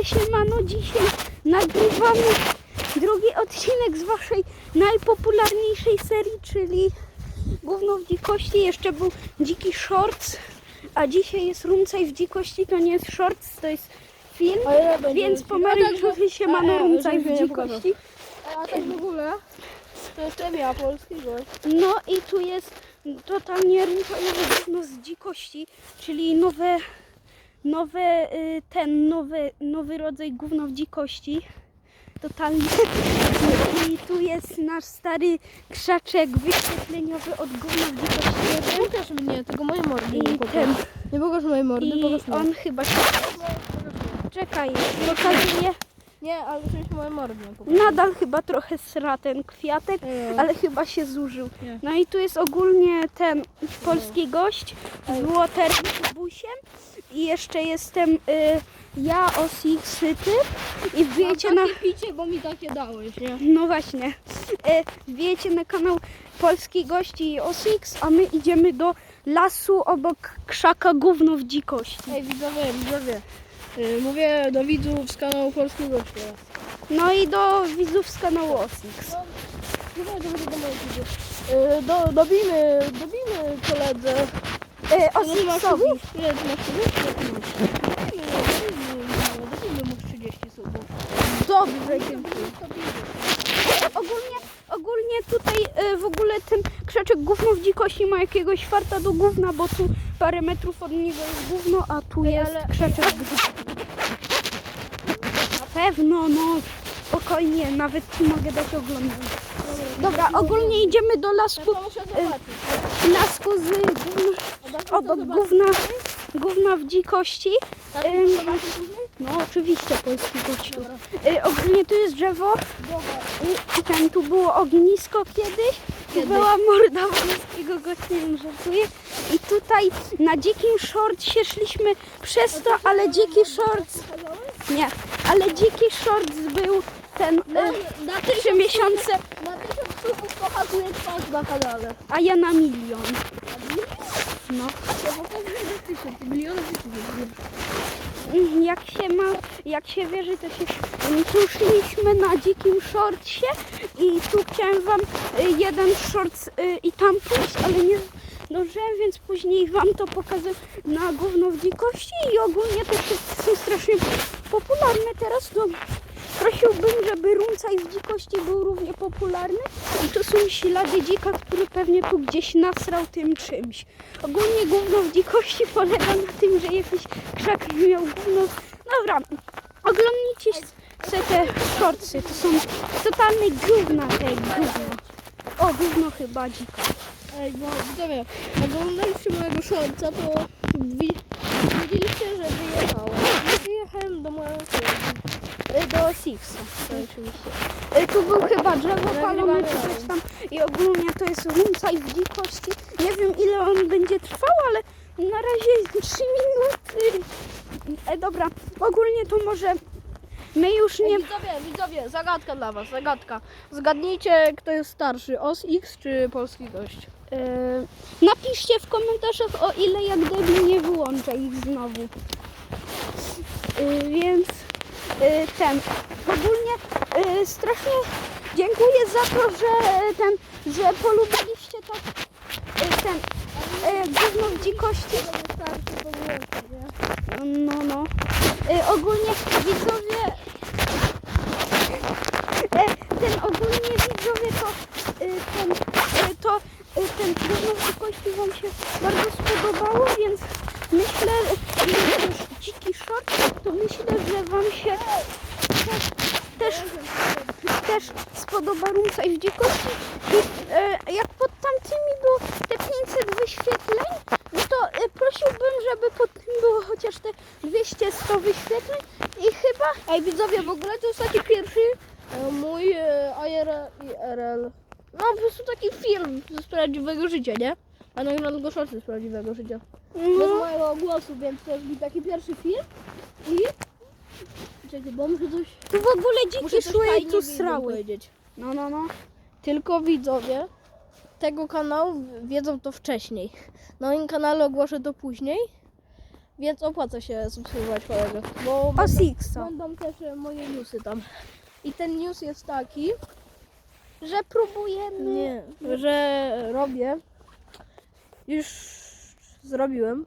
Siemano, dzisiaj nagrywamy drugi odcinek z waszej najpopularniejszej serii, czyli Gówno w dzikości. Jeszcze był Dziki Shorts, a dzisiaj jest Rumcaj w dzikości. To nie jest Shorts, to jest film, ja więc film. pomarańczowy Siemano E, e, Rumcaj w dzikości. A tak w ogóle, to jestem ja, polski gość. No i tu jest totalnie rumcajowe gówno z dzikości, czyli nowe, nowe y, ten, nowy, nowy rodzaj gówno w dzikości. Totalnie. I tu jest nasz stary krzaczek wyświetleniowy od gówna w dzikości. Nie pokaż mnie, tylko moje mordy. I nie pokaż. ten. Nie pokaż mojej mordy, I pokaż mnie. on chyba się... Czekaj, pokazuje. Nie, ale coś moje mordy. Nadal chyba trochę sra ten kwiatek. Nie. ale chyba się zużył. Nie. No i tu jest ogólnie ten polski gość z Waterbusiem i jeszcze jestem y, ja, Osix, ty i wbijecie na... picie, bo mi takie dałeś, nie? No właśnie, y, wbijecie na kanał Polski Gości i Osix, a my idziemy do lasu obok krzaka gówno w dzikości. Ej, widzowie, widzowie. Y, Mówię do widzów z kanału Polski Gość teraz. No i do widzów z kanału Osix. Y, koledze. Dobijmy, dobijmy mu 30 subów. Dobrze, dziękuję. Ogólnie, ogólnie tutaj e, w ogóle ten krzaczek gówno w dzikości ma jakiegoś farta do gówna, bo tu parę metrów od niego jest gówno, a tu jest krzaczek. Na pewno, no spokojnie, nawet ci mogę dać oglądać. Dobra, ogólnie idziemy do lasku, muszę zobaczyć. lasku z gówna, obok gówna, gówna w dzikości. Ym, no oczywiście polski gościu. Y, ogólnie tu jest drzewo, I tam tu było ognisko kiedyś. Tu była morda polskiego gościa, nie wiem, żartuję. I tutaj na dzikim shortsie szliśmy przez to, ale dziki shorts... Nie, ale dziki shorts był ten... Y, na trzy miesiące, Na tysiąc subów pokazuje twarz na kanale. a ja na milion. No. Ja pokazuję na tysiąc. Mm, Jak się ma, jak się wierzy, to się... Tu szliśmy na dzikim shortsie i tu chciałem wam y, jeden shorts y, i tam pójść, ale nie zdążyłem, więc później wam to pokażę na gówno w dzikości i ogólnie te są strasznie popularne teraz, to prosiłbym, żeby rumcaj w dzikości był równie popularny i to są ślady dzika, który pewnie tu gdzieś nasrał tym czymś. Ogólnie gówno w dzikości polega na tym, że jakiś krzak miał gówno. Dobra, oglądnijcie se te shortsy, to są totalne gówna te gówno. O, gówno chyba dzika. Ej, bo widzowie, oglądaliście mojego shortca, to wi- widzieliście, że wyjechałem. Ja wyjechałem do mojego Y, Sixa, to oczywiście. Y, Tu był chyba drzewo palone czy coś tam i ogólnie to jest rumcaj w dzikości. Nie wiem ile on będzie trwał, ale na razie 3 minuty. E, dobra, ogólnie to może my już nie... widzowie, widzowie, zagadka dla was, zagadka. Zgadnijcie, kto jest starszy, OS X czy polski gość? E, napiszcie w komentarzach o ile jak debil nie wyłączę ich znowu. E, więc e, ten ogólnie e, strasznie dziękuję za to, że e, ten, że polubiliście tak ten gówno w dzikości. No, no. Ogólnie widzowie. E, ten ogólnie widzowie to e, ten, e, to e, ten gówno w dzikości wam się bardzo spodobało, więc myślę, że już dziki short, to myślę, że wam się też, też, też spodoba rumcaj w dzikości. I e, jak pod tamtymi było te 500 wyświetleń, no to e, prosiłbym, żeby pod tym było chociaż te 200-100 wyświetleń i chyba Ej, widzowie, w ogóle to jest taki pierwszy e, mój e, IRL, IRL. No, po prostu taki film z prawdziwego życia, nie? A nagrałem go shorty z prawdziwego życia. Bez no, mojego głosu, więc to jest taki pierwszy film. I... Czekaj, bo muszę coś... tu w ogóle dziki szły i tu srały. No, no, no. Tylko widzowie tego kanału wiedzą to wcześniej. Na moim kanale ogłoszę to później. Więc opłaca się subskrybować kolegę. Bo O Sixa. będą też moje newsy tam. I ten news jest taki, Że próbujemy. nie, że robię. Już zrobiłem.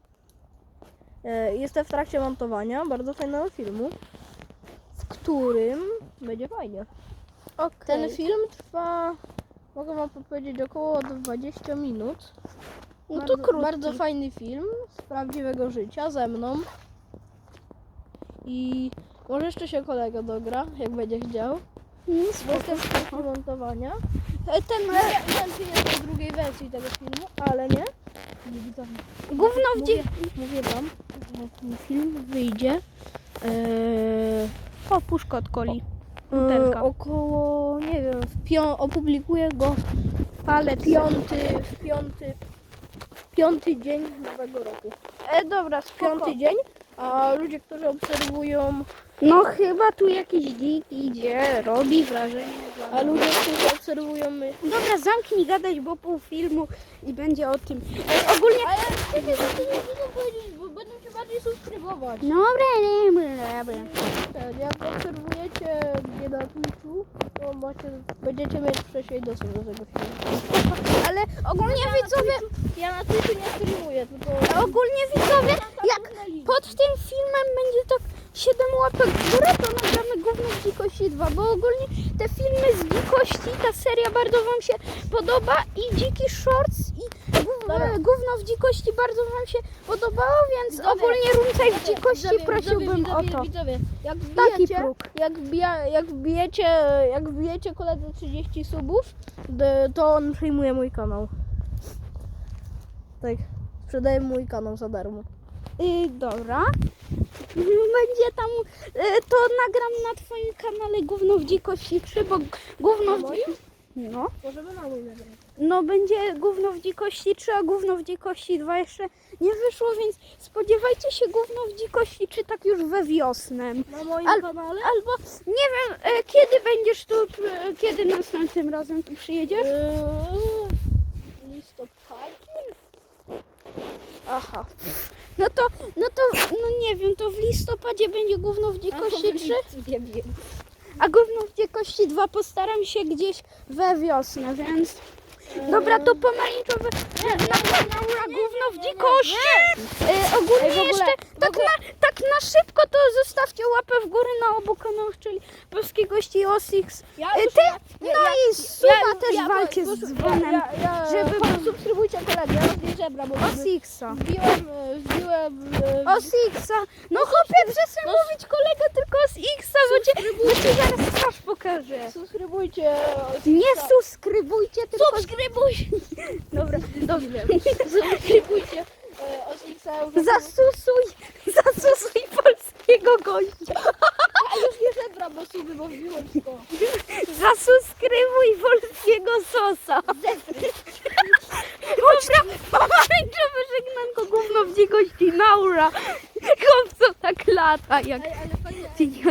E, Jestem w trakcie montowania bardzo fajnego filmu, którym będzie fajnie. Okej. Ten film trwa, mogę wam powiedzieć, około 20 minut. No to bardzo, krótki. bardzo fajny film z prawdziwego życia ze mną. I może jeszcze się kolega dogra, jak będzie chciał. Bo jestem w trakcie montowania. Ten Ja chętnie jest do drugiej wersji tego filmu, ale nie. Nie widzę. gówno w Mówię, mówię wam, że ten film wyjdzie eee, O, puszko od coli. e, Butelka. około, nie wiem, w pią- opublikuję go Ale piąty, w piąty, w piąty dzień nowego roku. E, dobra, spoko. Piąty dzień, a ludzie, którzy obserwują, No chyba tu jakiś dzik idzie, robi wrażenie. a ludzie, którzy obserwują my. Dobra, zamknij gadać, bo pół filmu i będzie o tym. E, ogólnie... A ja chcę powiedzieć, bo bardziej subskrybować. Dobra, dobra, dobra. Tak, Jak obserwujecie mnie na Twitchu, to macie, będziecie mieć wcześniej dostęp do tego filmu. Ale ogólnie widzowie, Ja na Twitchu nie streamuję, tylko... ogólnie widzowie, jak pod tym filmem będzie tak 7 łapek w górę, to nagramy Gówno w Dzikości 2, bo ogólnie te filmy z dzikości, ta seria bardzo Wam się podoba i Dziki Shorts i Gówno w Dzikości bardzo Wam się podobało, więc Widzowie, ogólnie Runcaj w Dzikości Widzowie, prosiłbym widzowie, o to. Widzowie, jak Taki próg. jak, wbija, jak wbijecie, jak wbijecie koledze 30 subów, d- to on przyjmuje mój kanał. Tak, sprzedaję mój kanał za darmo. Y, dobra. Będzie tam, y, to nagram na Twoim kanale Gówno w Dzikości 3, bo Gówno w Dzikości... No. Możemy na mój nagrać. No będzie gówno w dzikości 3, a gówno w dzikości 2 jeszcze nie wyszło, więc spodziewajcie się gówno w dzikości 3 tak już we wiosnę. Na moim Al- kanale? Albo nie wiem, e, kiedy będziesz tu, e, kiedy następnym razem tu przyjedziesz? Eee, listopadzie? Aha. No to, no to, no nie wiem, to w listopadzie będzie gówno w dzikości 3, Nie wiem. a gówno w dzikości 2 postaram się gdzieś we wiosnę, więc... Dobra, to pomarańczowe na kanał Gówno w dzikości. E, ogólnie jeszcze tak, na, tak na szybko to zostawcie łapę w górę na obu kanałach, czyli Polski Gości Osix. E, ty, no i suba też walcie z dzwonem. Żeby subskrybujcie kolegę, ja rozbiję żebra, bo Osixa. wbiłem, e, wbiłem e, Osixa. No chłopie, przestań mówić kolega tylko Osixa, bo cię, bo ci zaraz twarz pokażę. subskrybujcie Nie subskrybujcie, tylko... Subskrybuj! Dobra, dobrze. Subskrybujcie e, Osixa. Zasusuj, zasusuj polskiego gościa. A już nie żebra, bo bo wbiłem wszystko. Zasubskrybuj polskiego sosa. Dobra, pomarańczowe żegnanko gówno w dzikości Naura. Chłopco tak lata jak, Ej, ale fajnie. jak